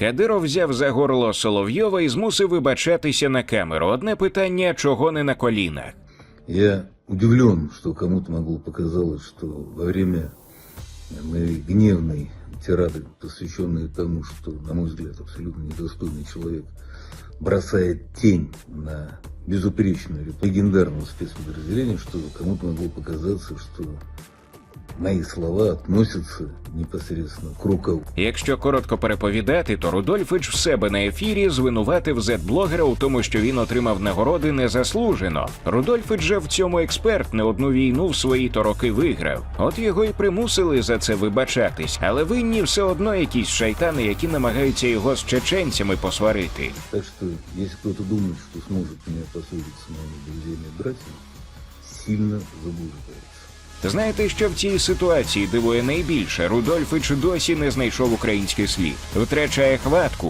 Кадиров взяв за горло Соловйова і змусив вибачатися на камеру. Одне питання, чого не на колінах. Я удивлен, что кому-то могло показалось, что во время моей гневной тирады, посвященной тому, что, на мой взгляд, абсолютно недостойный человек, бросает тень на безупречную легендарного спецподразделения, что кому-то могло показаться, что мои слова относятся непосредственно к рукаву. Якщо коротко переповідати, то Рудольфич в себе на ефірі звинуватив зет-блогера у тому, що він отримав нагороди незаслужено. Рудольфич же в цьому експерт не одну війну в свої то роки виграв. От його й примусили за це вибачатись, але винні все одно якісь шайтани, які намагаються його з чеченцями посварити. Так что, если кто-то думает, что сможет меня поссорить с моими друзьями и братьями, сильно заблуждается. Знаєте, що в цій ситуації дивує найбільше? Рудольфич досі не знайшов український слід, втрачає хватку.